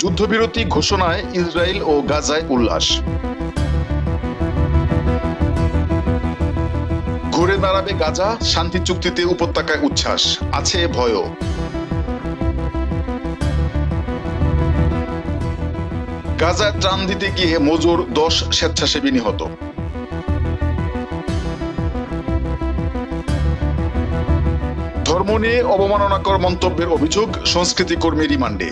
যুদ্ধবিরতি ঘোষণায় ইসরায়েল ও গাজায় উল্লাস। ঘুরে দাঁড়াবে গাজা, শান্তি চুক্তিতে উপত্যকায় উচ্ছ্বাস, আছে ভয়ও। গাজায় ত্রাণ দিতে গিয়ে মজুর দশ স্বেচ্ছাসেবী নিহত। ধর্ম নিয়ে অবমাননাকর মন্তব্যের অভিযোগ সংস্কৃতি কর্মী রিমান্ডে।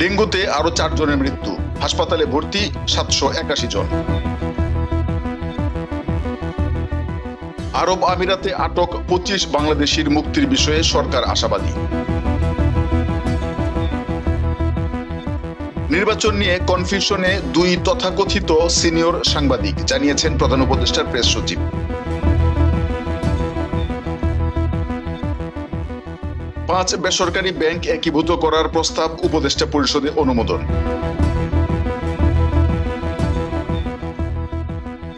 ডেঙ্গুতে আরও চারজনের মৃত্যু। হাসপাতালে ভর্তি সাতশো একাশি জন। আরব আমিরাতে আটক পঁচিশ বাংলাদেশির মুক্তির বিষয়ে সরকার আশাবাদী। নির্বাচন নিয়ে কনফিউশনে দুই তথাকথিত সিনিয়র সাংবাদিক, জানিয়েছেন প্রধান উপদেষ্টার প্রেস সচিব। পাঁচ বেসরকারি ব্যাংক একীভূত করার প্রস্তাব উপদেষ্টা পরিষদে অনুমোদন।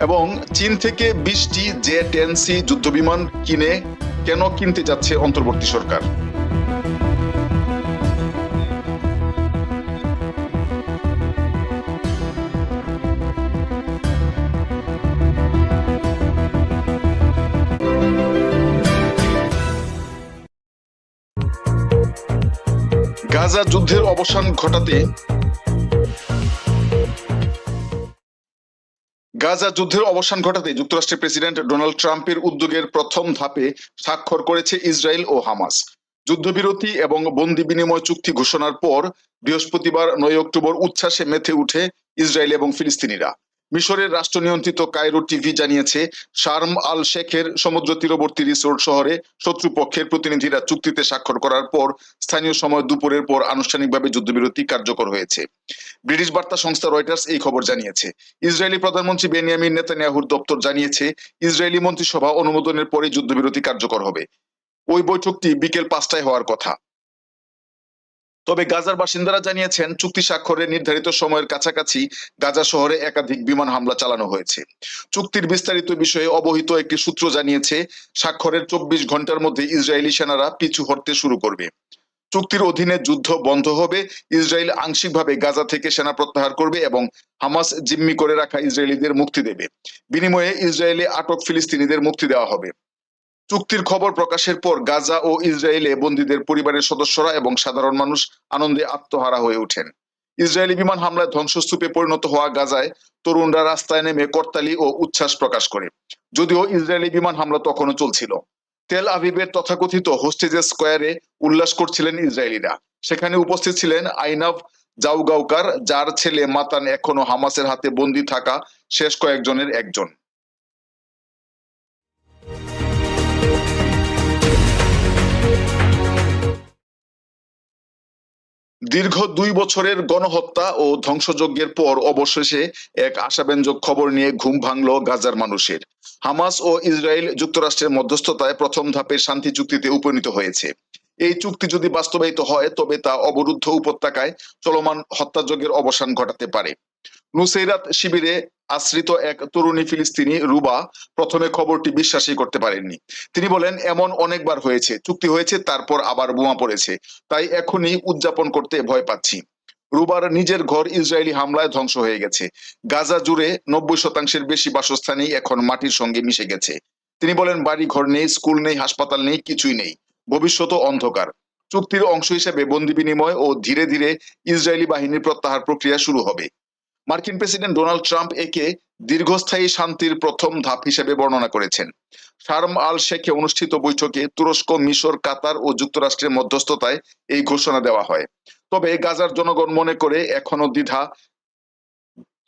এবং চীন থেকে বিশটি জে টেন সি যুদ্ধবিমান কিনে কেন কিনতে যাচ্ছে অন্তর্বর্তী সরকার? গাজা যুদ্ধের অবসান ঘটাতে গাজা যুদ্ধের অবসান ঘটাতে যুক্তরাষ্ট্রের প্রেসিডেন্ট ডোনাল্ড ট্রাম্পের উদ্যোগের প্রথম ধাপে স্বাক্ষর করেছে ইসরায়েল ও হামাস। যুদ্ধবিরতি এবং বন্দি বিনিময় চুক্তি ঘোষণার পর বৃহস্পতিবার নয় অক্টোবর উচ্ছ্বাসে মেতে উঠে ইসরায়েল এবং ফিলিস্তিনিরা। মিশরের রাষ্ট্র নিয়ন্ত্রিত কায়রো টিভি জানিয়েছে, শার্ম আল শেখের সমুদ্র তীরবর্তী রিসোর্ট শহরে শত্রুপক্ষের প্রতিনিধিরা চুক্তিতে স্বাক্ষর করার পর স্থানীয় সময় দুপুরের পর আনুষ্ঠানিকভাবে যুদ্ধবিরতি কার্যকর হয়েছে। ব্রিটিশ বার্তা সংস্থা রয়টার্স এই খবর জানিয়েছে। ইসরায়েলি প্রধানমন্ত্রী বেনিয়ামিন নেতানিয়াহুর দপ্তর জানিয়েছে, ইসরায়েলি মন্ত্রিসভা অনুমোদনের পরে যুদ্ধবিরতি কার্যকর হবে। ওই বৈঠকটি বিকেল পাঁচটায় হওয়ার কথা। তবে গাজার বাসিন্দারা জানিয়েছেন, চুক্তি স্বাক্ষরের নির্ধারিত সময়ের কাছাকাছি গাজা শহরে একাধিক বিমান হামলা চালানো হয়েছে। চুক্তির বিস্তারিত বিষয়ে অবহিত একটি সূত্র জানিয়েছে, স্বাক্ষরের চব্বিশ ঘণ্টার মধ্যে ইসরায়েলি সেনারা পিছু হটতে শুরু করবে। চুক্তির অধীনে যুদ্ধ বন্ধ হবে, ইসরায়েল আংশিকভাবে গাজা থেকে সেনা প্রত্যাহার করবে এবং হামাস জিম্মি করে রাখা ইসরায়েলিদের মুক্তি দেবে। বিনিময়ে ইসরায়েলে আটক ফিলিস্তিনিদের মুক্তি দেওয়া হবে। চুক্তির খবর প্রকাশের পর গাজা ও ইসরায়েলে বন্দীদের পরিবারের সদস্যরা এবং সাধারণ মানুষ আনন্দে আত্মহারা হয়ে ওঠেন। ইসরায়েলি বিমান হামলায় ধ্বংসস্তূপে পরিণত হওয়া গাজায় তরুণরা রাস্তায় নেমে করতালি ও উচ্ছ্বাস প্রকাশ করে, যদিও ইসরায়েলি বিমান হামলা তখনও চলছিল। তেল আভিবের তথাকথিত হোস্টেজেস স্কোয়ারে উল্লাস করছিলেন ইসরায়েলিরা। সেখানে উপস্থিত ছিলেন আইনাভ জাউগাউকার, যার ছেলে মাতান এখনও হামাসের হাতে বন্দী থাকা শেষ কয়েকজনের একজন। দীর্ঘ দুই বছরের গণহত্যা ও ধ্বংসযজ্ঞের পর অবশেষে এক আশাব্যঞ্জক খবর নিয়ে ঘুম ভাঙল গাজার মানুষের। হামাস ও ইসরায়েল যুক্তরাষ্ট্রের মধ্যস্থতায় প্রথম ধাপের শান্তি চুক্তিতে উপনীত হয়েছে। এই চুক্তি যদি বাস্তবায়িত হয়, তবে তা অবরুদ্ধ উপত্যকায় চলমান হত্যাযজ্ঞের অবসান ঘটাতে পারে। নুসেরাত শিবিরে আশ্রিত এক তরুণী ফিলিস্তিনি রুবা প্রথমে খবরটি বিশ্বাসই করতে পারেননি। তিনি বলেন, এমন অনেকবার হয়েছে, চুক্তি হয়েছে, তারপর আবার বোমা পড়েছে। তাই এখনই উদযাপন করতে ভয় পাচ্ছি। রুবার নিজের ঘর ইসরায়েলি হামলায় ধ্বংস হয়ে গেছে। গাজা জুড়ে নব্বই শতাংশের বেশি বাসস্থানই এখন মাটির সঙ্গে মিশে গেছে। তিনি বলেন বাড়ি ঘর নেই, স্কুল নেই, হাসপাতাল নেই, কিছুই নেই। ভবিষ্যৎ অন্ধকার। চুক্তির অংশ হিসেবে বন্দি বিনিময় ও ধীরে ধীরে ইসরায়েলি বাহিনীর প্রত্যাহার প্রক্রিয়া শুরু হবে। মার্কিন প্রেসিডেন্ট ডোনাল্ড ট্রাম্প একে দীর্ঘস্থায়ী শান্তির প্রথম ধাপ হিসেবে বর্ণনা করেছেন। শার্ম আল শেখে অনুষ্ঠিত বৈঠকে তুরস্ক, মিশর, কাতার ও যুক্তরাষ্ট্রের মধ্যস্থতায় এই ঘোষণা দেওয়া হয়। তবে গাজার জনগণ মনে করে এখনও দ্বিধা,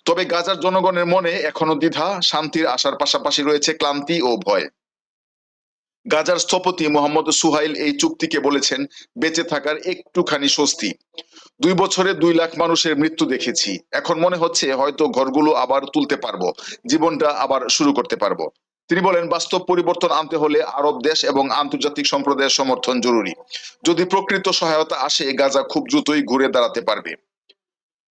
তবে গাজার জনগণের মনে এখনও দ্বিধা, শান্তির আশার পাশাপাশি রয়েছে ক্লান্তি ও ভয়। গাজার স্থপতি মোহাম্মদ সুহাইল এই চুক্তিকে বলেছেন, বেঁচে থাকার একটুখানি স্বস্তি। দুই বছরে দুই লাখ মানুষের মৃত্যু দেখেছি। এখন মনে হচ্ছে হয়তো ঘরগুলো আবার তুলতে পারব, জীবনটা আবার শুরু করতে পারব। তিনি বলেন, বাস্তব পরিবর্তন আনতে হলে আরব দেশ এবং আন্তর্জাতিক সম্প্রদায়ের সমর্থন জরুরি। যদি প্রকৃত সহায়তা আসে, গাজা খুব দ্রুতই ঘুরে দাঁড়াতে পারবে।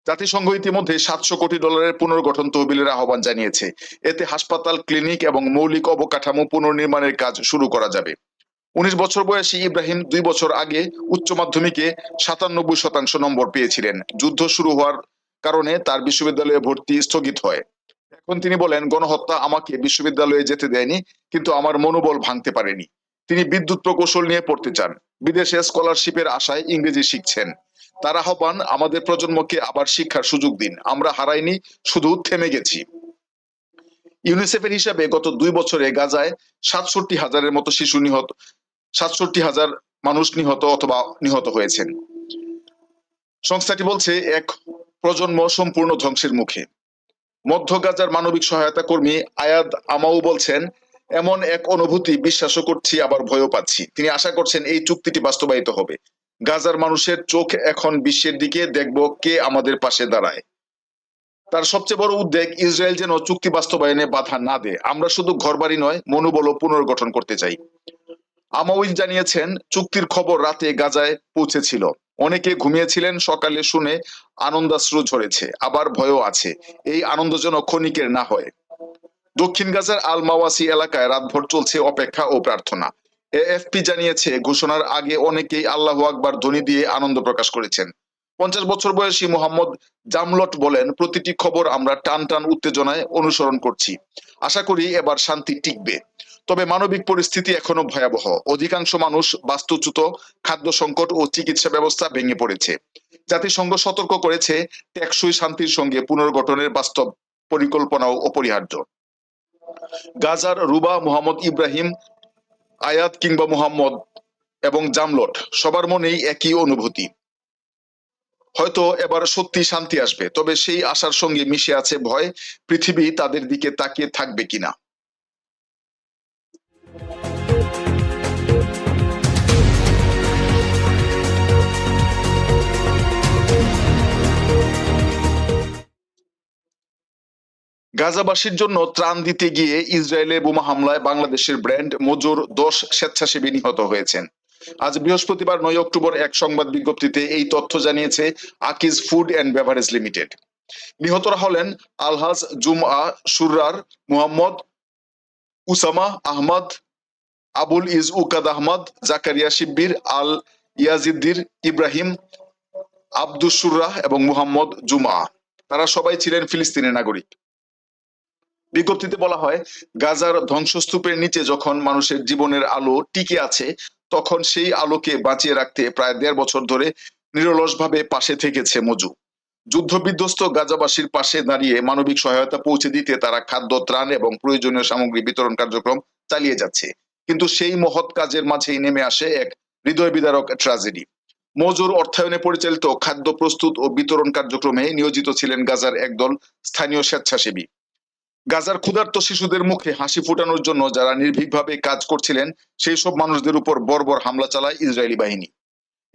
জাতিসংঘ ইতিমধ্যে সাতশো কোটি ডলারের পুনর্গঠন তহবিলের আহ্বান জানিয়েছে। এতে হাসপাতাল, ক্লিনিক এবং মৌলিক অবকাঠামো পুনর্নির্মাণের কাজ শুরু করা যাবে। উনিশ বছর বয়সী ইব্রাহিম দুই বছর আগে উচ্চ মাধ্যমিকে সাতানব্বই শতাংশ নম্বর পেয়েছিলেন। যুদ্ধ শুরু হওয়ার কারণে তার বিশ্ববিদ্যালয়ে ভর্তি স্থগিত হয়। এখন তিনি বলেন, গণহত্যা আমাকে বিশ্ববিদ্যালয়ে যেতে দেয়নি, কিন্তু আমার মনোবল ভাঙতে পারেনি। তিনি বিদ্যুৎ প্রকৌশল নিয়ে পড়তে চান। বিদেশে স্কলারশিপের আশায় ইংরেজি শিখছেন। তার আহ্বান, আমাদের প্রজন্মকে আবার শিক্ষার সুযোগ দিন। আমরা হারাইনি, শুধু থেমে গেছি। ইউনিসেফের হিসাবে গত দুই বছরে গাজায় সাতষট্টি হাজারের মতো শিশু নিহত, সাতষট্টি হাজার মানুষ নিহত অথবা নিহত হয়েছেন। সংস্থাটি বলছে, এক প্রজন্ম সম্পূর্ণ ধ্বংসের মুখে। মধ্য গাজার মানবিক সহায়তা কর্মী আয়াদ আমাউ বলছেন, এমন এক অনুভূতি, বিশ্বাসও করছি, আবার ভয়ও পাচ্ছি। তিনি আশা করছেন, এই চুক্তিটি বাস্তবায়িত হবে। গাজার মানুষের চোখ এখন বিশ্বের দিকে দেখব কে আমাদের পাশে দাঁড়ায়। তার সবচেয়ে বড় উদ্বেগ ইসরায়েল যেন চুক্তি বাস্তবায়নে বাধা না দেয়। আমরা শুধু ঘরবাড়ি নয়, মনোবল পুনর্গঠন করতে চাই। আমাউইজ জানিয়েছেন, চুক্তির খবর রাতে গাজায় পৌঁছেছিল। অনেকে ঘুমিয়েছিলেন, সকালে শুনে আনন্দাশ্রু ঝরেছে। আবার ভয়ও আছে। এই আনন্দ যেন ক্ষণিকের না হয়। দক্ষিণ গাজার আল মাওয়াসি এলাকায় রাতভর চলছে অপেক্ষা ও প্রার্থনা। এএফপি জানিয়েছে, ঘোষণার আগে অনেকেই আল্লাহ আকবার ধ্বনি দিয়ে আনন্দ প্রকাশ করেছেন। পঞ্চাশ বছর বয়সী মোহাম্মদ জামলট বলেন, প্রতিটি খবর আমরা টান টান উত্তেজনায় অনুসরণ করছি। আশা করি এবার শান্তি টিকবে। তবে মানবিক পরিস্থিতি এখনও ভয়াবহ। অধিকাংশ মানুষ বাস্তুচ্যুত খাদ্য সংকট ও চিকিৎসা ব্যবস্থা ভেঙে পড়েছে। জাতিসংঘ সতর্ক করেছে, টেকসই শান্তির সঙ্গে পুনর্গঠনের বাস্তব পরিকল্পনাও অপরিহার্য। গাজার রুবা মোহাম্মদ ইব্রাহিম আয়াত কিংবা মুহাম্মদ এবং জামলট, সবার মনেই একই অনুভূতি। হয়তো এবার সত্যি শান্তি আসবে, তবে সেই আশার সঙ্গে মিশে আছে ভয়, পৃথিবী তাদের দিকে তাকিয়ে থাকবে কিনা। গাজাবাসীর জন্য ত্রাণ দিতে গিয়ে ইসরায়েলে বোমা হামলায় বাংলাদেশের ব্র্যান্ড মজুর দশ স্বেচ্ছাসেবী নিহত হয়েছেন। আজ বৃহস্পতিবার নয় অক্টোবর এক সংবাদ বিজ্ঞপ্তিতে এই তথ্য জানিয়েছে Akij food and beverage limited. নিহতরা হলেন আলহাজ Juma Surrar Muhammad Usama Ahmad, Abul Izz Ukad Ahmad, Zakaria Shibbir, Al Yazidir Ibrahim, Abdus Surrah এবং মুহাম্মদ জুমআ। তারা সবাই ছিলেন ফিলিস্তিনের নাগরিক। বিজ্ঞপ্তিতে বলা হয়, গাজার ধ্বংসস্তূপের নিচে যখন মানুষের জীবনের আলো টিকে আছে, তখন সেই আলোকে বাঁচিয়ে রাখতে প্রায় দেড় বছর ধরে নিরলসভাবে পাশে থেকেছে মজু। যুদ্ধ বিধ্বস্ত গাজাবাসীর পাশে দাঁড়িয়ে মানবিক সহায়তা পৌঁছে দিতে তারা খাদ্য, ত্রাণ এবং প্রয়োজনীয় সামগ্রী বিতরণ কার্যক্রম চালিয়ে যাচ্ছে। কিন্তু সেই মহৎ কাজের মাঝেই নেমে আসে এক হৃদয় বিদারক ট্রাজেডি মজুর অর্থায়নে পরিচালিত খাদ্য প্রস্তুত ও বিতরণ কার্যক্রমে নিয়োজিত ছিলেন গাজার একদল স্থানীয় স্বেচ্ছাসেবী। গাজার ক্ষুধার্ত শিশুদের মুখে হাসি ফোটানোর জন্য যারা নির্ভীকভাবে কাজ করছিলেন, সেই সব মানুষদের উপর বর্বর হামলা চালায় ইসরায়েলি বাহিনী।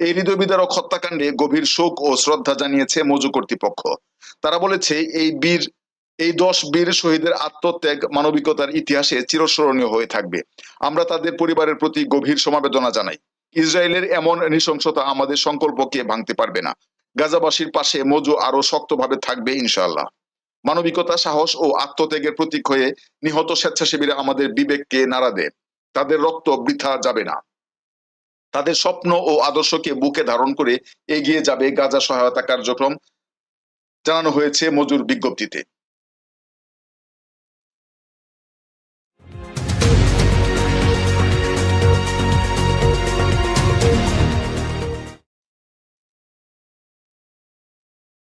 এই হৃদয় বিদারক হত্যাকাণ্ডে গভীর শোক ও শ্রদ্ধা জানিয়েছে মজু কর্তৃপক্ষ। তারা বলেছে, এই বীর, এই দশ বীর শহীদের আত্মত্যাগ মানবিকতার ইতিহাসে চিরস্মরণীয় হয়ে থাকবে। আমরা তাদের পরিবারের প্রতি গভীর সমবেদনা জানাই। ইসরায়েলের এমন নৃশংসতা আমাদের সংকল্পকে ভাঙতে পারবে না। গাজাবাসীর পাশে মজু আরও শক্তভাবে থাকবে ইনশাআল্লাহ। মানবিকতা, সাহস ও আত্মত্যাগের প্রতীক হয়ে নিহত স্বেচ্ছাসেবীরা আমাদের বিবেককে নাড়া দেয়। তাদের রক্ত বৃথা যাবে না। তাদের স্বপ্ন ও আদর্শকে বুকে ধারণ করে এগিয়ে যাবে গাজা সহায়তা কার্যক্রম, জানানো হয়েছে মজুর বিজ্ঞপ্তিতে।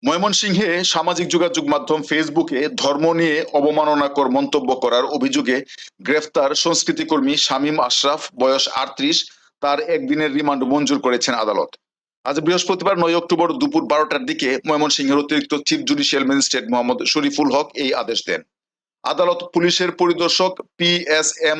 ময়মনসিংহে সামাজিক যোগাযোগ মাধ্যম ফেসবুকে ধর্ম নিয়ে অবমাননাকর মন্তব্য করার অভিযোগে গ্রেফতার সংস্কৃতি কর্মী শামীম আশরাফ, বয়স আটত্রিশ, তার একদিনের রিমান্ড মঞ্জুর করেছেন আদালত। আজ বৃহস্পতিবার নয় অক্টোবর দুপুর বারোটার দিকে ময়মনসিংহের অতিরিক্ত chief judicial magistrate Mohammad Shariful Haque এই আদেশ দেন। আদালত পুলিশের পরিদর্শক P S M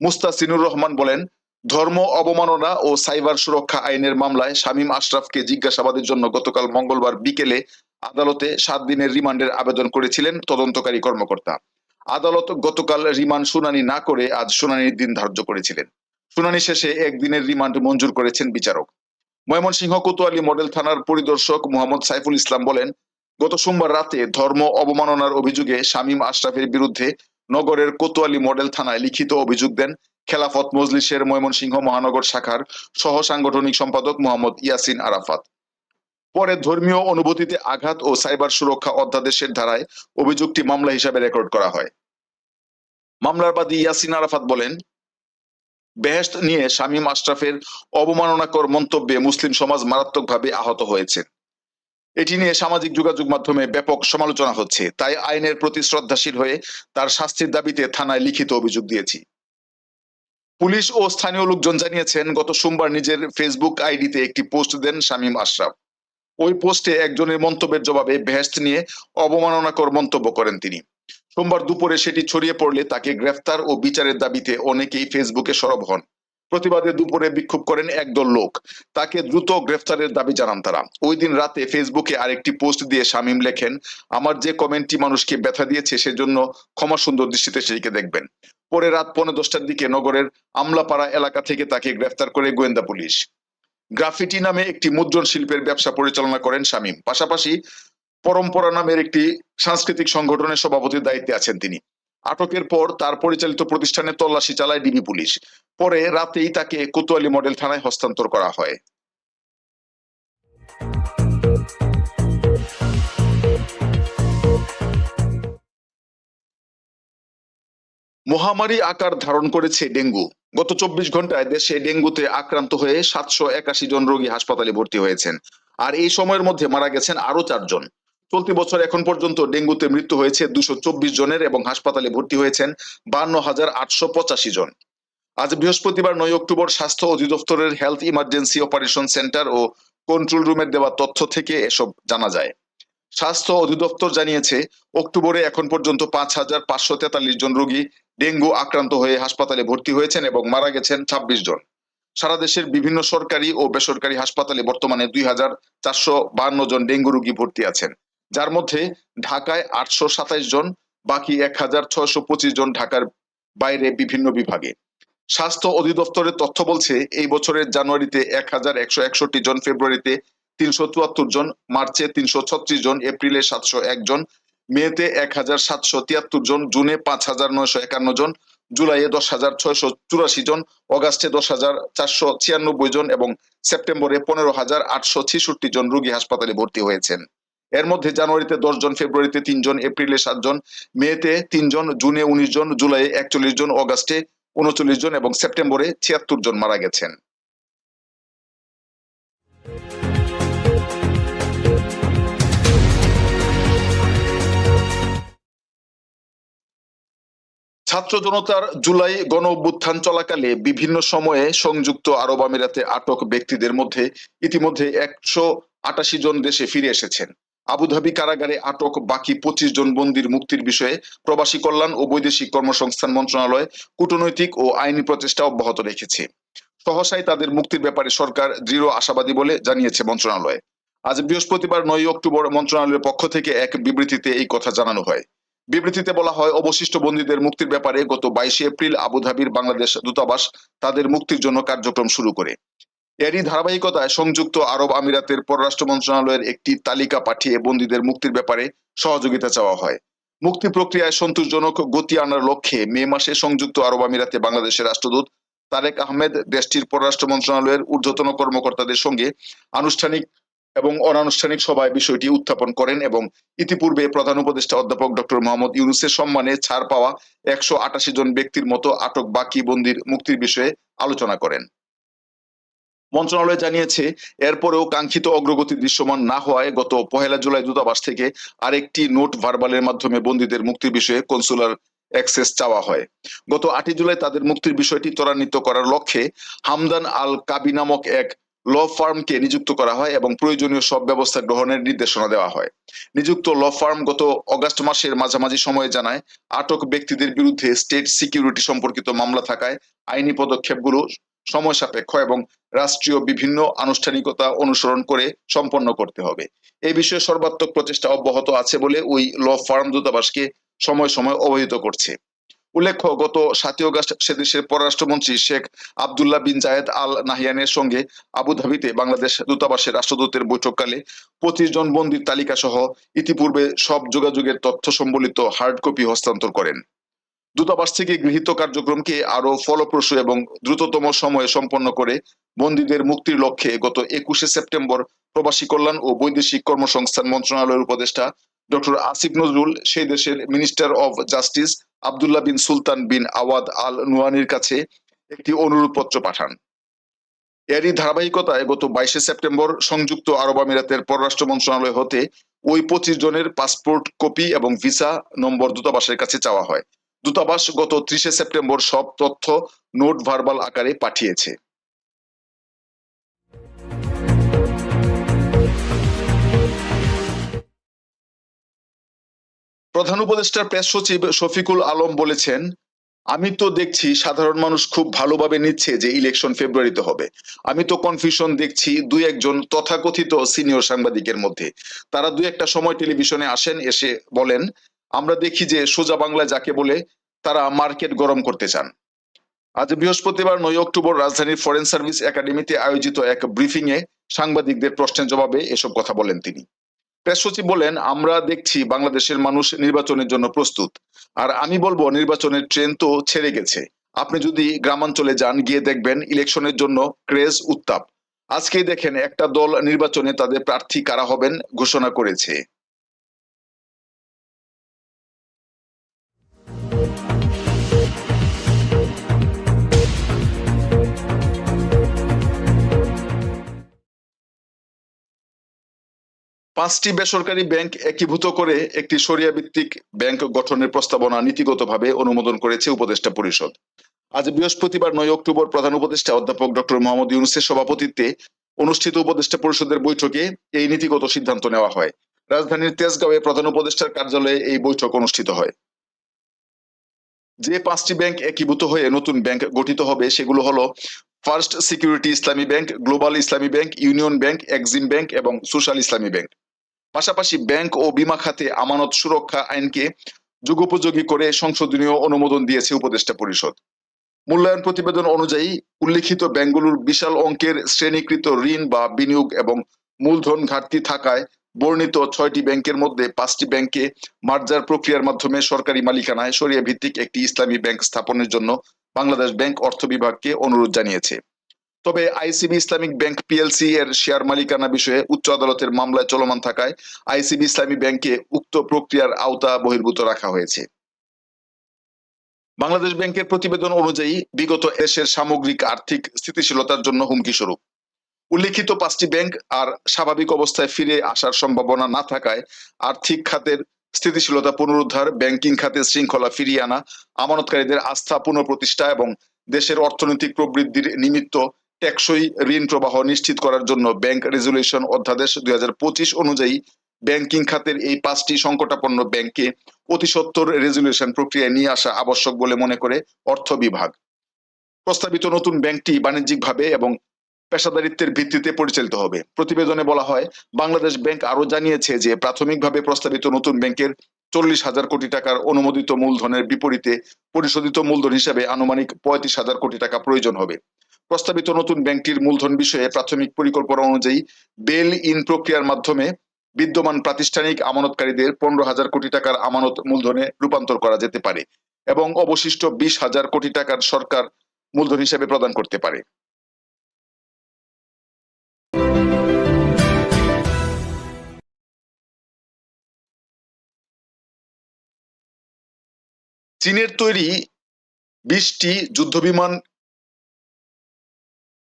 Mustasinur Rahman বলেন ধর্ম অবমাননা ও সাইবার সুরক্ষা আইনের মামলায় শামীম আশরাফকে জিজ্ঞাসাবাদের জন্য গতকাল মঙ্গলবার বিকেলে আদালতে সাত দিনের রিমান্ডের আবেদন করেছিলেন তদন্তকারী কর্মকর্তা। আদালত গতকাল রিমান্ড শুনানি না করে আজ শুনানির দিন ধার্য করেছিলেন। শুনানি শেষে একদিনের রিমান্ড মঞ্জুর করেছেন বিচারক। ময়মনসিংহ কোতোয়ালি মডেল থানার পরিদর্শক মোহাম্মদ সাইফুল ইসলাম বলেন, গত সোমবার রাতে ধর্ম অবমাননার অভিযোগে শামীম আশরাফের বিরুদ্ধে নগরের কোতোয়ালি মডেল থানায় লিখিত অভিযোগ দেন খেলাফত মজলিসের ময়মনসিংহ মহানগর শাখার সহ সাংগঠনিক সম্পাদক মোহাম্মদ ইয়াসিন আরাফাত। পরে ধর্মীয় অনুভূতিতে আঘাত ও সাইবার সুরক্ষা অধ্যাদেশের ধারায় অভিযোগটি মামলা হিসাবে রেকর্ড করা হয়। মামলার বাদী ইয়াসিন আরাফাত বলেন, বেহেশত নিয়ে শামীম আশরাফের অবমাননাকর মন্তব্যে মুসলিম সমাজ মারাত্মকভাবে আহত হয়েছে। এটি নিয়ে সামাজিক যোগাযোগ মাধ্যমে ব্যাপক সমালোচনা হচ্ছে। তাই আইনের প্রতি শ্রদ্ধাশীল হয়ে তার শাস্তির দাবিতে থানায় লিখিত অভিযোগ দিয়েছি। পুলিশ ও স্থানীয় লোকজন জানিয়েছেন, গত সোমবার নিজের ফেসবুক আইডিতে একটি পোস্ট দেন শামীম আশরাফ। ওই পোস্টে একজনের মন্তব্যের জবাবে ভেস্ট নিয়ে অবমাননাকর মন্তব্য করেন তিনি। সোমবার দুপুরে সেটি ছড়িয়ে পড়লে তাকে গ্রেফতার ও বিচারের দাবিতে অনেকেই ফেসবুকে সরব হন। প্রতিবাদে দুপুরে বিক্ষোভ করেন একদল লোক। তাকে দ্রুত গ্রেফতারের দাবি জানান তারা। ওই দিন রাতে ফেসবুকে আরেকটি পোস্ট দিয়ে শামীম লেখেন, আমার যে কমেন্টটি মানুষকে ব্যথা দিয়েছে সেজন্য ক্ষমা সুন্দর দৃষ্টিতে সেটিকে দেখবেন। পরে রাত পৌনে দশটার দিকে নগরের আমলাপাড়া এলাকা থেকে তাকে গ্রেফতার করে গোয়েন্দা পুলিশ। গ্রাফিটি নামে একটি মুদ্রণ শিল্পের ব্যবসা পরিচালনা করেন শামীম। পাশাপাশি পরম্পরা নামের একটি সাংস্কৃতিক সংগঠনের সভাপতির দায়িত্বে আছেন তিনি। আটকের পর তার পরিচালিত প্রতিষ্ঠানে তল্লাশি চালায় ডিবি পুলিশ। পরে রাতেই তাকে কোতোয়ালি মডেল থানায় হস্তান্তর করা হয়। মহামারী আকার ধারণ করেছে ডেঙ্গু। গত চব্বিশ ঘন্টায় দেশে ডেঙ্গুতে আক্রান্ত হয়ে সাতশো একাশি জন রোগী হাসপাতালে ভর্তি হয়েছেন। আর এই সময়ের মধ্যে মারা গেছেন আরও চারজন। চলতি বছর এখন পর্যন্ত ডেঙ্গুতে মৃত্যু হয়েছে দুশো চব্বিশ জনের এবং হাসপাতালে ভর্তি হয়েছেন বান্ন হাজার আটশো পঁচাশি জন। আজ বৃহস্পতিবার নয় অক্টোবর স্বাস্থ্য অধিদপ্তরের হেলথ ইমার্জেন্সি অপারেশন সেন্টার ও কন্ট্রোল রুমের দেওয়া তথ্য থেকে এসব জানা যায়। স্বাস্থ্য অধিদপ্তর জানিয়েছে, অক্টোবরে এখন পর্যন্ত পাঁচ হাজার পাঁচশো তেতাল্লিশ জন রোগী ডেঙ্গু আক্রান্ত হয়ে হাসপাতালে ভর্তি হয়েছেন এবং মারা গেছেন ছাব্বিশ জন। সারা দেশের বিভিন্ন সরকারি ও বেসরকারি হাসপাতালে বর্তমানে দুই হাজার চারশো জন ডেঙ্গু রোগী ভর্তি আছেন। যার মধ্যে ঢাকায় আটশো সাতাইশ জন, বাকি এক হাজার ছয়শো পঁচিশ জন ঢাকার বাইরে বিভিন্ন বিভাগে। স্বাস্থ্য অধিদপ্তরের তথ্য বলছে, এই বছরের জানুয়ারিতে এক হাজার একশো একষট্টি জন, ফেব্রুয়ারিতে তিনশো চুয়াত্তর জন, মার্চে তিনশো ছত্রিশ জন, এপ্রিলে সাতশো এক জন, মেতে এক হাজার সাতশো তিয়াত্তর জন, জুনে পাঁচ হাজার নয়শো একান্ন জন, জুলাইয়ে দশ হাজার ছয়শো চুরাশি জন, অগাস্টে দশ হাজার চারশো ছিয়ানব্বই জন এবং সেপ্টেম্বরে পনেরো হাজার আটশো ছেষট্টি জন রোগী হাসপাতালে ভর্তি হয়েছেন। এর মধ্যে জানুয়ারিতে জন, ফেব্রুয়ারিতে তিনজন এপ্রিলে সাতজন মেতে তিনজন জুনে উনিশ জন, জুলাইয়ে একচল্লিশ জন, অগাস্টে উনচল্লিশ জন এবং সেপ্টেম্বরে ছিয়াত্তর জন মারা গেছেন। ছাত্র জনতার জুলাই গণ অভ্যুত্থান চলাকালে বিভিন্ন সময়ে সংযুক্ত আরব আমিরাতে আটক ব্যক্তিদের মধ্যে ইতিমধ্যে একশো আটাশি জন দেশে ফিরে এসেছেন। আবুধাবি কারাগারে আটক বাকি পঁচিশ জন বন্দির মুক্তির বিষয়ে প্রবাসী কল্যাণ ও বৈদেশিক কর্মসংস্থান মন্ত্রণালয় কূটনৈতিক ও আইনি প্রচেষ্টা অব্যাহত রেখেছে। সহসাই তাদের মুক্তির ব্যাপারে সরকার দৃঢ় আশাবাদী বলে জানিয়েছে মন্ত্রণালয়। আজ বৃহস্পতিবার নয় অক্টোবর মন্ত্রণালয়ের পক্ষ থেকে এক বিবৃতিতে এই কথা জানানো হয়। বিবৃতিতে বলা হয়, অবশিষ্ট বন্দীদের মুক্তির ব্যাপারে গত বাইশে এপ্রিল আবুধাবির বাংলাদেশ দূতাবাস তাদের মুক্তির জন্য কার্যক্রম শুরু করে। এরই ধারাবাহিকতায় সংযুক্ত আরব আমিরাতের পররাষ্ট্র মন্ত্রণালয়ের একটি তালিকা পাঠিয়ে বন্দীদের মুক্তির ব্যাপারে সহযোগিতা চাওয়া হয়। মুক্তি প্রক্রিয়ায় সন্তোষজনক গতি আনার লক্ষ্যে মে মাসে সংযুক্ত আরব আমিরাতে বাংলাদেশের রাষ্ট্রদূত তারেক আহমেদ দেশটির পররাষ্ট্র মন্ত্রণালয়ের ঊর্ধ্বতন কর্মকর্তাদের সঙ্গে আনুষ্ঠানিক এবং অনানুষ্ঠানিক সভায় বিষয়টি উত্থাপন করেন এবং ইতিপূর্বে প্রধান উপদেষ্টা অধ্যাপক ডক্টর মোহাম্মদ ইউনুসের সম্মানে ছাড় পাওয়া একশো আটাশি জন ব্যক্তির মতো আটক বাকি বন্দির মুক্তির বিষয়ে আলোচনা করেন। মন্ত্রণালয় জানিয়েছে, এরপরেও কাঙ্ক্ষিত অগ্রগতি দৃশ্যমান না হওয়ায় গত পহেলা জুলাই দূতাবাস থেকে আরেকটি নোট ভার্বালের মাধ্যমে বন্দীদের মুক্তির বিষয়ে কনসুলার অ্যাক্সেস চাওয়া হয়। গত আটই জুলাই তাদের মুক্তির বিষয়টি ত্বরান্বিত করার লক্ষ্যে হামদান আল কাবি নামক এক ল ফার্মকে নিযুক্ত করা হয় এবং প্রয়োজনীয় সব ব্যবস্থা গ্রহণের নির্দেশনা দেওয়া হয়। নিযুক্ত ল ফার্ম গত অগাস্ট মাসের মাঝামাঝি সময়ে জানায়, আটক ব্যক্তিদের বিরুদ্ধে স্টেট সিকিউরিটি সম্পর্কিত মামলা থাকায় আইনি পদক্ষেপগুলো সময় সাপেক্ষ এবং রাষ্ট্রীয় বিভিন্ন আনুষ্ঠানিকতা অনুসরণ করে সম্পন্ন করতে হবে। এই বিষয়ে সর্বাত্মক প্রচেষ্টা অব্যাহত আছে বলে ওই ল ফার্ম দূতাবাসকে সময় সময় অবহিত করছে। উল্লেখ্য, গত সাতই অগস্ট সে দেশের পররাষ্ট্রমন্ত্রী শেখ আবদুল্লাহ বিন জায়েদ আল নাহিয়ানের সঙ্গে আবুধাবিতে বাংলাদেশ দূতাবাসের রাষ্ট্রদূতের বৈঠককালে পঁচিশ জন বন্দির তালিকা সহ ইতিপূর্বে সব যোগাযোগের তথ্য সম্বলিত হার্ড কপি হস্তান্তর করেন। দূতাবাস থেকে গৃহীত কার্যক্রমকে আরও ফলপ্রসূ এবং দ্রুততম সময়ে সম্পন্ন করে বন্দীদের মুক্তির লক্ষ্যে গত একুশে সেপ্টেম্বর প্রবাসী কল্যাণ ও বৈদেশিক কর্মসংস্থান মন্ত্রণালয়ের উপদেষ্টা ডক্টর আসিফ নজরুল, সেই দেশের minister of justice Abdullah bin Sultan bin Awad Al নুয়ানির কাছে একটি অনুরোধপত্র পাঠান। এরই ধারাবাহিকতায় গত বাইশে সেপ্টেম্বর সংযুক্ত আরব আমিরাতের পররাষ্ট্র মন্ত্রণালয় হতে ওই পঁচিশ জনের পাসপোর্ট কপি এবং ভিসা নম্বর দূতাবাসের কাছে চাওয়া হয়। দূতাবাস গত ত্রিশে সেপ্টেম্বর সব তথ্য নোট ভার্বাল আকারে পাঠিয়েছে। প্রধান উপদেষ্টার প্রেস সচিব শফিকুল আলম বলেছেন, আমি তো দেখছি সাধারণ মানুষ খুব ভালোভাবে নিচ্ছে যে ইলেকশন ফেব্রুয়ারিতে হবে। আমি তো কনফিউশন দেখছি দুই একজন তথাকথিত সিনিয়র সাংবাদিকের মধ্যে। তারা দুই একটা সময় টেলিভিশনে আসেন, এসে বলেন আমরা দেখি যে সোজা বাংলা যাকে বলে তারা মার্কেট গরম করতে চান। আজ বৃহস্পতিবার নয় অক্টোবর রাজধানীর ফরেন সার্ভিস একাডেমিতে আয়োজিত এক ব্রিফিং এ সাংবাদিকদের প্রশ্নের জবাবে এসব কথা বলেন তিনি। প্রেস সচিব বলেন, আমরা দেখছি বাংলাদেশের মানুষ নির্বাচনের জন্য প্রস্তুত। আর আমি বলব, নির্বাচনের ট্রেন তো ছেড়ে গেছে। আপনি যদি গ্রামাঞ্চলে যান, গিয়ে দেখবেন ইলেকশনের জন্য ক্রেজ উত্তাপ। আজকেই দেখেন, একটা দল নির্বাচনে তাদের প্রার্থী কারা হবেন ঘোষণা করেছে। পাঁচটি বেসরকারি ব্যাংক একীভূত করে একটি সরিয়া ভিত্তিক ব্যাংক গঠনের প্রস্তাবনা নীতিগতভাবে অনুমোদন করেছে উপদেষ্টা পরিষদ। আজ বৃহস্পতিবার নয় অক্টোবর প্রধান উপদেষ্টা অধ্যাপক ডক্টর মোহাম্মদ ইউনুসের সভাপতিত্বে অনুষ্ঠিত উপদেষ্টা পরিষদের বৈঠকে এই নীতিগত সিদ্ধান্ত নেওয়া হয়। রাজধানীর তেজগাঁওয়ে প্রধান উপদেষ্টার কার্যালয়ে এই বৈঠক অনুষ্ঠিত হয়। যে পাঁচটি ব্যাংক একীভূত হয়ে নতুন ব্যাংক গঠিত হবে সেগুলো হলো first security Islami bank, global Islami bank, union bank, Exim bank এবং সোশ্যাল ইসলামী ব্যাংক। পাশাপাশি ব্যাংক ও বিমা খাতে আমানত সুরক্ষা আইনকে যুগোপযোগী করে সংশোধনীয় অনুমোদন দিয়েছে উপদেষ্টা পরিষদ। মূল্যায়ন প্রতিবেদন অনুযায়ী, উল্লিখিত ব্যাংকগুলোর বিশাল অঙ্কের শ্রেণীকৃত ঋণ বা বিনিয়োগ এবং মূলধন ঘাটতি থাকায় বর্ণিত ছয়টি ব্যাংকের মধ্যে পাঁচটি ব্যাংকে মার্জার প্রক্রিয়ার মাধ্যমে সরকারি মালিকানায় সরিয়া ভিত্তিক একটি ইসলামী ব্যাংক স্থাপনের জন্য বাংলাদেশ ব্যাংক অর্থ বিভাগকে অনুরোধ জানিয়েছে। তবে আইসিবি ইসলামিক ব্যাংক পিএলসি এর শেয়ার মালিকানা বিষয়ে উচ্চ আদালতের মামলায় চলমান থাকায় আইসিবি ইসলামী ব্যাংকে উক্ত প্রক্রিয়ার আওতা বহির্ভূত রাখা হয়েছে। বাংলাদেশ ব্যাংকের প্রতিবেদন অনুযায়ী বিগত দেশের সামগ্রিক আর্থিক স্থিতিশীলতার জন্য হুমকি স্বরূপ। উল্লিখিত পাঁচটি ব্যাংক আর স্বাভাবিক অবস্থায় ফিরে আসার সম্ভাবনা না থাকায় আর্থিক খাতের স্থিতিশীলতা পুনরুদ্ধার, ব্যাংকিং খাতে শৃঙ্খলা ফিরিয়ে আনা, আমানতকারীদের আস্থা পুনঃপ্রতিষ্ঠা এবং দেশের অর্থনৈতিক প্রবৃদ্ধির নিমিত্ত টেকসই ঋণ প্রবাহ নিশ্চিত করার জন্য ব্যাংক রেজুলেশন অধ্যাদেশ দুই হাজার পঁচিশ অনুযায়ী ব্যাংকিং খাতের এই পাঁচটি সংকটাপন্ন ব্যাংকে অতি সত্বর রেজুলেশন প্রক্রিয়ায় নিয়ে আসা আবশ্যক বলে মনে করে অর্থ বিভাগ। প্রস্তাবিত নতুন ব্যাংকটি বাণিজ্যিকভাবে এবং পেশাদারিত্বের ভিত্তিতে পরিচালিত হবে। প্রতিবেদনে বলা হয়, বাংলাদেশ ব্যাংক আরও জানিয়েছে যে প্রাথমিকভাবে প্রস্তাবিত নতুন ব্যাংকের চল্লিশ হাজার কোটি টাকার অনুমোদিত মূলধনের বিপরীতে পরিশোধিত মূলধন হিসাবে আনুমানিক পঁয়ত্রিশ হাজার কোটি টাকা প্রয়োজন হবে। প্রস্তাবিত নতুন ব্যাংকটির মূলধন বিষয়ে প্রাথমিক পরিকল্পনা অনুযায়ী বেল ইন প্রক্রিয়ার মাধ্যমে বিদ্যমান প্রাতিষ্ঠানিক আমানতকারীদের পনেরো হাজার কোটি টাকার আমানত মূলধনে রূপান্তর করা যেতে পারে এবং অবশিষ্ট বিশ হাজার কোটি টাকার সরকার মূলধন হিসেবে প্রদান করতে পারে। চীনের তৈরি বিশটি যুদ্ধবিমান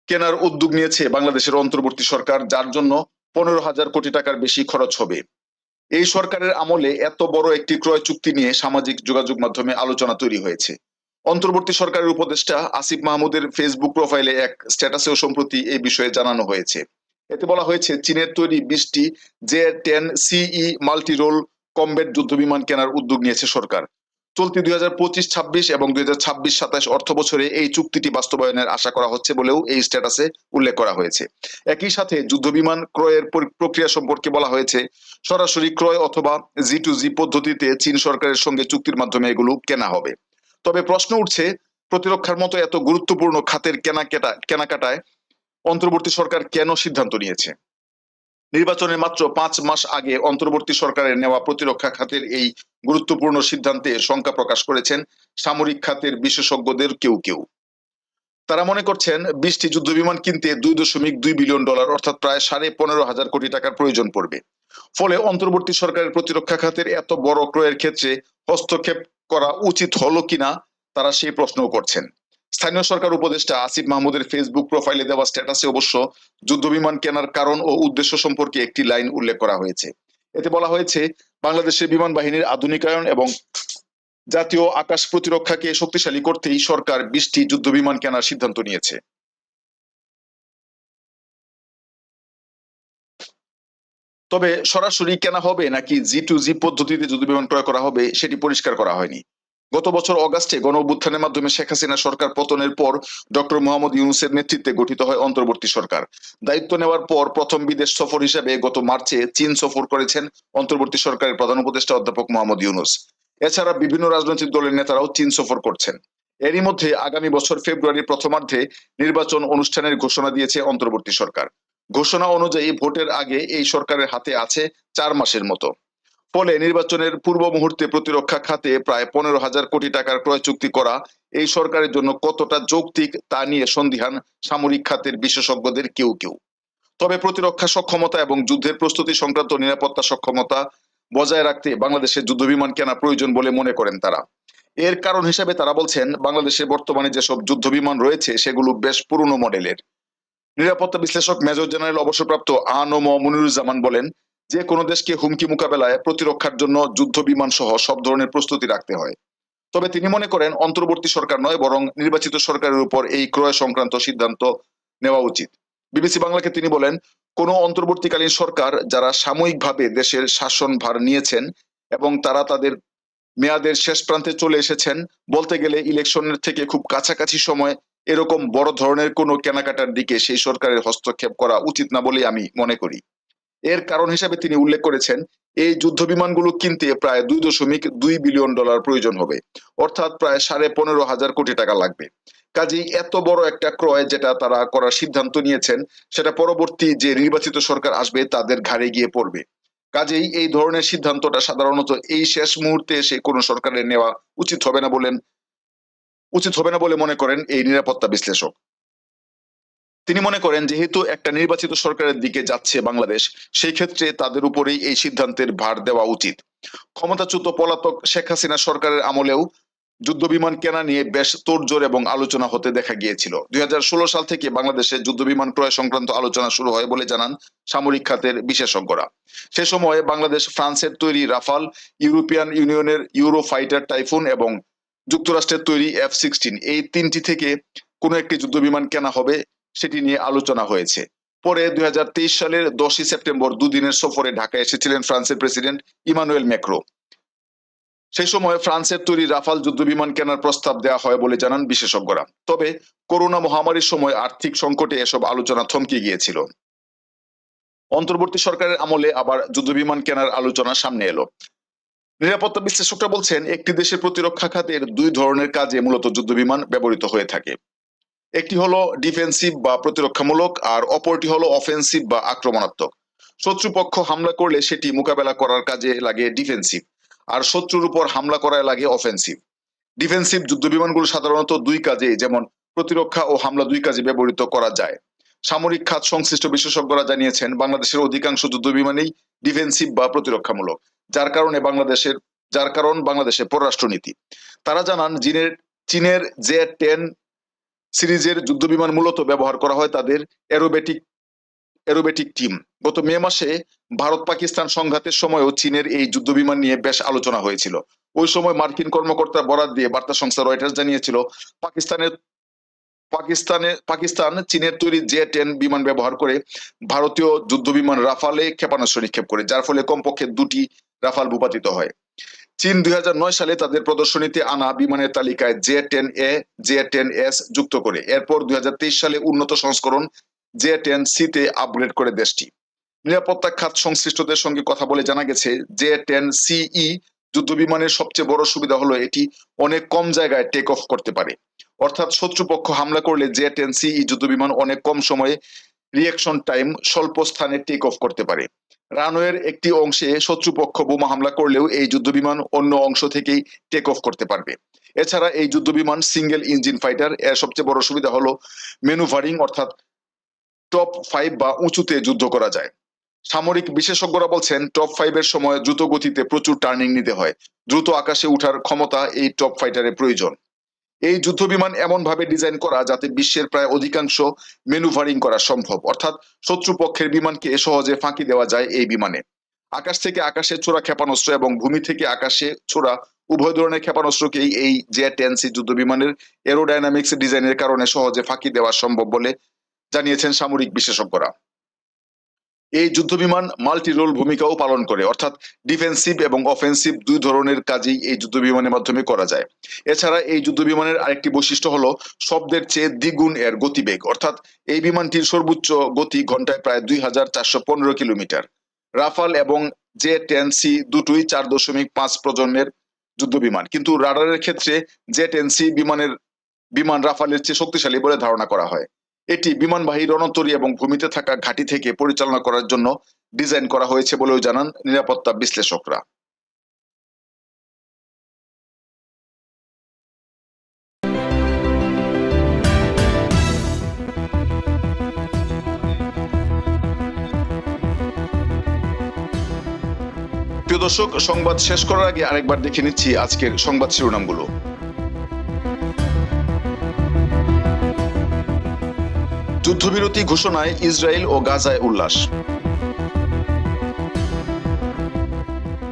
কেনার উদ্যোগ নিয়েছে বাংলাদেশের অন্তর্বর্তী সরকার, যার জন্য পনেরো হাজার কোটি টাকার বেশি খরচ হবে। এই সরকারের আমলে এত বড় একটি ক্রয় চুক্তি নিয়ে সামাজিক যোগাযোগ মাধ্যমে আলোচনা তৈরি হয়েছে। অন্তর্বর্তী সরকারের উপদেষ্টা আসিফ মাহমুদের ফেসবুক প্রোফাইলে এক স্ট্যাটাসেও সম্প্রতি এই বিষয়ে জানানো হয়েছে। এতে বলা হয়েছে, চীনের তৈরি বিশটি J ten CE multi role যুদ্ধ বিমান কেনার উদ্যোগ নিয়েছে সরকার। চলতি দুই হাজার পঁচিশ, ছাব্বিশ এবং দুই হাজার ছাব্বিশ, সাতাশ অর্থ বছরে এই চুক্তিটি বাস্তবায়নের আশা করা হচ্ছে বলেও এই স্ট্যাটাসে উল্লেখ করা হয়েছে। একই সাথে যুদ্ধবিমান ক্রয়ের প্রক্রিয়া সম্পর্কে বলা হয়েছে, সরাসরি ক্রয় অথবা জি টু জি পদ্ধতিতে চীন সরকারের সঙ্গে চুক্তির মাধ্যমে এগুলো কেনা হবে। তবে প্রশ্ন উঠছে, প্রতিরক্ষার মতো এত গুরুত্বপূর্ণ খাতের কেনাকাটা, কেনাকাটায় অন্তর্বর্তী সরকার কেন সিদ্ধান্ত নিয়েছে? নির্বাচনের মাত্র পাঁচ মাস আগে অন্তর্বর্তী সরকারের নেওয়া প্রতিরক্ষা খাতের এই গুরুত্বপূর্ণ সিদ্ধান্তে শঙ্কা প্রকাশ করেছেন সামরিক খাতের বিশেষজ্ঞদের কেউ কেউ। তারা মনে করছেন বিশটি যুদ্ধবিমান কিনতে দুই দশমিক দুই বিলিয়ন ডলার, অর্থাৎ প্রায় সাড়ে পনেরো হাজার কোটি টাকার প্রয়োজন পড়বে। ফলে অন্তর্বর্তী সরকারের প্রতিরক্ষা খাতের এত বড় ক্রয়ের ক্ষেত্রে হস্তক্ষেপ করা উচিত হলো কিনা তারা সেই প্রশ্নও করছেন। স্থানীয় সরকার উপদেষ্টা আসিফ মাহমুদের ফেসবুক প্রোফাইলে দেওয়া স্ট্যাটাসে অবশ্য যুদ্ধবিমান কেনার কারণ ও উদ্দেশ্য সম্পর্কে একটি লাইন উল্লেখ করা হয়েছে। এতে বলা হয়েছে বাংলাদেশের বিমান বাহিনীর আধুনিকায়ন এবং জাতীয় আকাশ প্রতিরক্ষাকে শক্তিশালী করতেই সরকার বিশটি যুদ্ধ বিমান কেনার সিদ্ধান্ত নিয়েছে। তবে সরাসরি কেনা হবে নাকি জি টু জি পদ্ধতিতে যুদ্ধবিমান ক্রয় করা হবে সেটি পরিষ্কার করা হয়নি। গত বছর অগাস্টে গণ অভ্যুত্থানের মাধ্যমে শেখ হাসিনা সরকার পতনের পর ডক্টর মোহাম্মদ ইউনুসের নেতৃত্বে গঠিত হয় অন্তর্বর্তী সরকার। দায়িত্ব নেওয়ার পর প্রথম বিদেশ সফর হিসেবে গত মার্চে চীন সফর করেছেন অন্তর্বর্তী সরকারের প্রধান উপদেষ্টা অধ্যাপক মোহাম্মদ ইউনুস। এছাড়া বিভিন্ন রাজনৈতিক দলের নেতারাও চীন সফর করছেন। এরই মধ্যে আগামী বছর ফেব্রুয়ারির প্রথমার্ধে নির্বাচন অনুষ্ঠানের ঘোষণা দিয়েছে অন্তর্বর্তী সরকার। ঘোষণা অনুযায়ী ভোটের আগে এই সরকারের হাতে আছে চার মাসের মতো। ফলে নির্বাচনের পূর্ব মুহূর্তে প্রতিরক্ষা খাতে প্রায় পনেরো হাজার কোটি টাকার ক্রয় চুক্তি করা এই সরকারের জন্য কতটা যৌক্তিক তা নিয়ে সন্দিহান সামরিক খাতের বিশেষজ্ঞদের কেউ কেউ। তবে প্রতিরক্ষা সক্ষমতা এবং যুদ্ধের প্রস্তুতি সংক্রান্ত নিরাপত্তা সক্ষমতা বজায় রাখতে বাংলাদেশের যুদ্ধবিমান কেনা প্রয়োজন বলে মনে করেন তারা। এর কারণ হিসেবে তারা বলছেন, বাংলাদেশে বর্তমানে যেসব যুদ্ধবিমান রয়েছে সেগুলো বেশ পুরনো মডেলের। নিরাপত্তা বিশ্লেষক মেজর জেনারেল অবসরপ্রাপ্ত আনম মনিরুজ্জামান বলেন যে কোনো দেশকে হুমকি মোকাবেলায় প্রতিরক্ষার জন্য যুদ্ধ বিমান সহ সব ধরনের প্রস্তুতি রাখতে হয়। তবে তিনি মনে করেন অন্তর্বর্তী সরকার নয়, বরং নির্বাচিত সরকারের উপর এই ক্রয় সংক্রান্ত সিদ্ধান্ত নেওয়া উচিত। বিবিসি বাংলাকে তিনি বলেন, কোন অন্তর্বর্তীকালীন সরকার যারা সাময়িকভাবে দেশের শাসন ভার নিয়েছেন এবং তারা তাদের মেয়াদের শেষ প্রান্তে চলে এসেছেন, বলতে গেলে ইলেকশনের থেকে খুব কাছাকাছি সময় এরকম বড় ধরনের কোনো কেনাকাটার দিকে সেই সরকারের হস্তক্ষেপ করা উচিত না বলে আমি মনে করি। এর কারণ হিসেবে তিনি উল্লেখ করেছেন, এই যুদ্ধ বিমানগুলো কিনতে প্রায় দুই দশমিক দুই বিলিয়ন ডলার প্রয়োজন হবে, অর্থাৎ প্রায় সাড়ে পনেরো হাজার কোটি টাকা লাগবে। কাজেই এত বড় একটা ক্রয় যেটা তারা করার সিদ্ধান্ত নিয়েছেন, সেটা পরবর্তী যে নির্বাচিত সরকার আসবে তাদের ঘাড়ে গিয়ে পড়বে। কাজেই এই ধরনের সিদ্ধান্তটা সাধারণত এই শেষ মুহূর্তে এসে কোনো সরকারের নেওয়া উচিত হবে না বলেন, উচিত হবে না বলে মনে করেন এই নিরাপত্তা বিশ্লেষক। তিনি মনে করেন যেহেতু একটা নির্বাচিত সরকারের দিকে যাচ্ছে বাংলাদেশ, সেই ক্ষেত্রে তাদের উপরেই এই সিদ্ধান্তের ভার দেওয়া উচিত। ক্ষমতাচ্যুত পলাতক শেখ হাসিনা সরকারের আমলেও যুদ্ধবিমান কেনা নিয়ে বেশ তোড়জোড় এবং আলোচনা হতে দেখা গিয়েছিল। দুই হাজার ষোলো সাল থেকে বাংলাদেশে যুদ্ধবিমান ক্রয় সংক্রান্ত আলোচনা শুরু হয় বলে জানান সামরিক খাতের বিশেষজ্ঞরা। সে সময়ে বাংলাদেশ, ফ্রান্সের তৈরি রাফাল, ইউরোপিয়ান ইউনিয়নের ইউরো ফাইটার টাইফুন এবং যুক্তরাষ্ট্রের তৈরি এফ সিক্সটিন, এই তিনটি থেকে কোনো একটি যুদ্ধবিমান কেনা হবে সেটি নিয়ে আলোচনা হয়েছে। পরে দুই হাজার তেইশ সালের দশই সেপ্টেম্বর দুদিনের সফরে ঢাকায় এসেছিলেন ফ্রান্সের প্রেসিডেন্ট ইমানুয়েল ম্যাক্রো। সেই সময় ফ্রান্সের তৈরি রাফাল যুদ্ধবিমান কেনার প্রস্তাব দেওয়া হয় বলে জানান বিশেষজ্ঞরা। তবে করোনা মহামারীর সময় আর্থিক সংকটে এসব আলোচনা থমকে গিয়েছিল। অন্তর্বর্তী সরকারের আমলে আবার যুদ্ধবিমান কেনার আলোচনা সামনে এলো। নিরাপত্তা বিশ্লেষকরা বলছেন, একটি দেশের প্রতিরক্ষা খাতের দুই ধরনের কাজে মূলত যুদ্ধবিমান ব্যবহৃত হয়ে থাকে। একটি হলো ডিফেন্সিভ বা প্রতিরক্ষামূলক, আর অপরটি হলো অফেন্সিভ বা আক্রমণাত্মক। শত্রুপক্ষ হামলা করলে সেটি মোকাবেলা করার কাজে লাগে ডিফেন্সিভ আর শত্রুর উপর হামলা করায় লাগে অফেন্সিভ ডিফেন্সিভ যুদ্ধবিমানগুলো সাধারণত দুই কাজে, যেমন প্রতিরক্ষা ও হামলা দুই কাজে ব্যবহৃত করা যায়। সামরিক খাত সংশ্লিষ্ট বিশেষজ্ঞরা জানিয়েছেন, বাংলাদেশের অধিকাংশ যুদ্ধবিমানেই ডিফেন্সিভ বা প্রতিরক্ষামূলক, যার কারণে বাংলাদেশের, যার কারণ বাংলাদেশের পররাষ্ট্রনীতি। তারা জানান চীনের চীনের জে টেন সিরিজের যুদ্ধবিমান মূলত ব্যবহার করা হয় তাদের এরোবেটিক এরোবেটিক টিম গত মে মাসে ভারত পাকিস্তান সংঘাতের সময়ও চীনের এই যুদ্ধবিমান নিয়ে বেশ আলোচনা হয়েছিল। ওই সময় মার্কিন কর্মকর্তা বরাদ দিয়ে বার্তা সংস্থা রয়টার্স জানিয়েছিল পাকিস্তানের পাকিস্তানে, পাকিস্তান চীনের তৈরি জে টেন বিমান ব্যবহার করে ভারতীয় যুদ্ধ বিমান রাফালে ক্ষেপণাস্ত্র নিক্ষেপ করে, যার ফলে কমপক্ষে দুটি রাফাল ভূপাতিত হয়। চীন দুই হাজার নয় সালে তাদের প্রদর্শনীতে আনা বিমানের তালিকায় J ten A, J ten S যুক্ত করে। এরপর দুই হাজার তেইশ সালে উন্নত সংস্করণ জে টেন সি তে আপগ্রেড করে দেশটি। নিরাপত্তা খাত সংশ্লিষ্টদের সঙ্গে কথা বলে জানা গেছে, জে টেন সিই যুদ্ধ বিমানের সবচেয়ে বড় সুবিধা হলো এটি অনেক কম জায়গায় টেক অফ করতে পারে। অর্থাৎ শত্রুপক্ষ হামলা করলে জে টেন সিই যুদ্ধ বিমান অনেক কম সময়ে রিয়াকশন টাইম স্বল্প স্থানে টেক অফ করতে পারে। রানওয়ের একটি অংশে শত্রুপক্ষ বোমা হামলা করলেও এই যুদ্ধ বিমান অন্য অংশ থেকেই টেক অফ করতে পারবে। এছাড়া এই যুদ্ধ বিমান সিঙ্গেল ইঞ্জিন ফাইটার এর সবচেয়ে বড় সুবিধা হলো মেনুভারিং অর্থাৎ টপ ফাইভ বা উঁচুতে যুদ্ধ করা যায়। সামরিক বিশেষজ্ঞরা বলছেন টপ ফাইভের সময় দ্রুত গতিতে প্রচুর টার্নিং নিতে হয়। দ্রুত আকাশে উঠার ক্ষমতা এই টপ ফাইটারের প্রয়োজন। এই যুদ্ধ বিমান এমন ভাবে ডিজাইন করা যাতে বিশ্বের প্রায় অধিকাংশ মেনুভারিং করা সম্ভব। অর্থাৎ শত্রুপক্ষের বিমানকে সহজে ফাঁকি দেওয়া যায় এই বিমানে। আকাশ থেকে আকাশে ছোড়া ক্ষেপণাস্ত্র এবং ভূমি থেকে আকাশে ছোড়া উভয় ধরনের ক্ষেপণাস্ত্রকেই এই জে টেন সি যুদ্ধ বিমানের এরোডাইনামিক্স ডিজাইনের কারণে সহজে ফাঁকি দেওয়া সম্ভব বলে জানিয়েছেন সামরিক বিশেষজ্ঞরা। এই যুদ্ধ বিমান মাল্টি রোল ভূমিকাও পালন করে, অর্থাৎ ডিফেন্সিভ এবং অফেন্সিভ দুই ধরনের কাজই এই যুদ্ধ বিমানের মাধ্যমে করা যায়। এছাড়া এই যুদ্ধ বিমানের আরেকটি বৈশিষ্ট্য হলো শব্দের চেয়ে দ্বিগুণ এর গতিবেগ, অর্থাৎ এই বিমানটির সর্বোচ্চ গতি ঘন্টায় প্রায় দুই হাজার চারশো পনেরো কিলোমিটার। রাফাল এবং জে টেন সি দুটোই চার দশমিক পাঁচ প্রজন্মের যুদ্ধ বিমান কিন্তু রাডারের ক্ষেত্রে জে টেন সি বিমানের বিমান রাফালের চেয়ে শক্তিশালী বলে ধারণা করা হয়। এটি বিমানবাহী রণতরী এবং ভূমিতে থাকা ঘাঁটি থেকে পরিচালনা করার জন্য ডিজাইন করা হয়েছে বলেও জানান নিরাপত্তা বিশ্লেষকরা। প্রিয় দর্শক, সংবাদ শেষ করার আগে আরেকবার দেখে নিচ্ছি আজকের সংবাদ শিরোনামগুলো। যুদ্ধবিরতি ঘোষণায় ইসরায়েল ও গাজায় উল্লাস।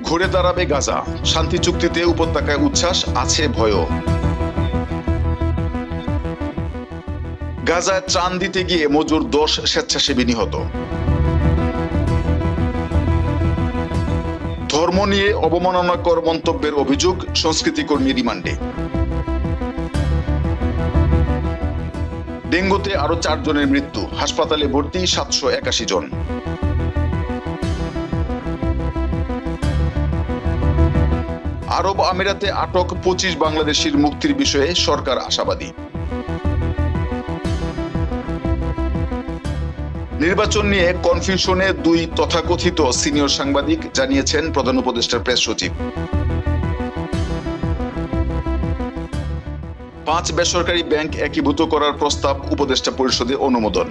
ঘুরে দাঁড়াবে গাজা। শান্তি চুক্তিতে উপত্যকায় উচ্ছ্বাস, আছে ভয়ও। গাজায় ত্রাণ দিতে গিয়ে মজুর দশ স্বেচ্ছাসেবী নিহত। ধর্ম নিয়ে অবমাননাকর মন্তব্যের অভিযোগ সংস্কৃতিকর্মী রিমান্ডে। ডেঙ্গুতে আরও চারজনের মৃত্যু। হাসপাতালে ভর্তি সাতশো একাশি জন। আরব আমিরাতে আটক পঁচিশ বাংলাদেশির মুক্তির বিষয়ে সরকার আশাবাদী। নির্বাচন নিয়ে কনফিউশনে দুই তথাকথিত সিনিয়র সাংবাদিক জানিয়েছেন প্রধান উপদেষ্টার প্রেস সচিব। পাঁচ বেসরকারি ব্যাংক একীভূত করার প্রস্তাব উপদেষ্টা পরিষদে অনুমোদন।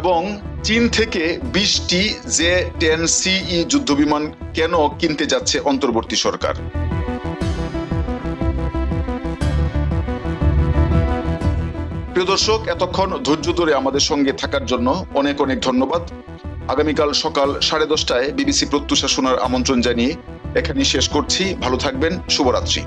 এবং চীন থেকে বিশটি জে টেন সিই যুদ্ধবিমান কেন কিনতে যাচ্ছে অন্তর্বর্তী সরকার? প্রিয় দর্শক, এতক্ষণ ধৈর্য ধরে আমাদের সঙ্গে থাকার জন্য অনেক অনেক ধন্যবাদ। আগামীকাল সকাল সাড়ে দশটায় বিবিসি প্রত্যুষা শোনার আমন্ত্রণ জানিয়ে এখানেই শেষ করছি। ভালো থাকবেন। শুভরাত্রি।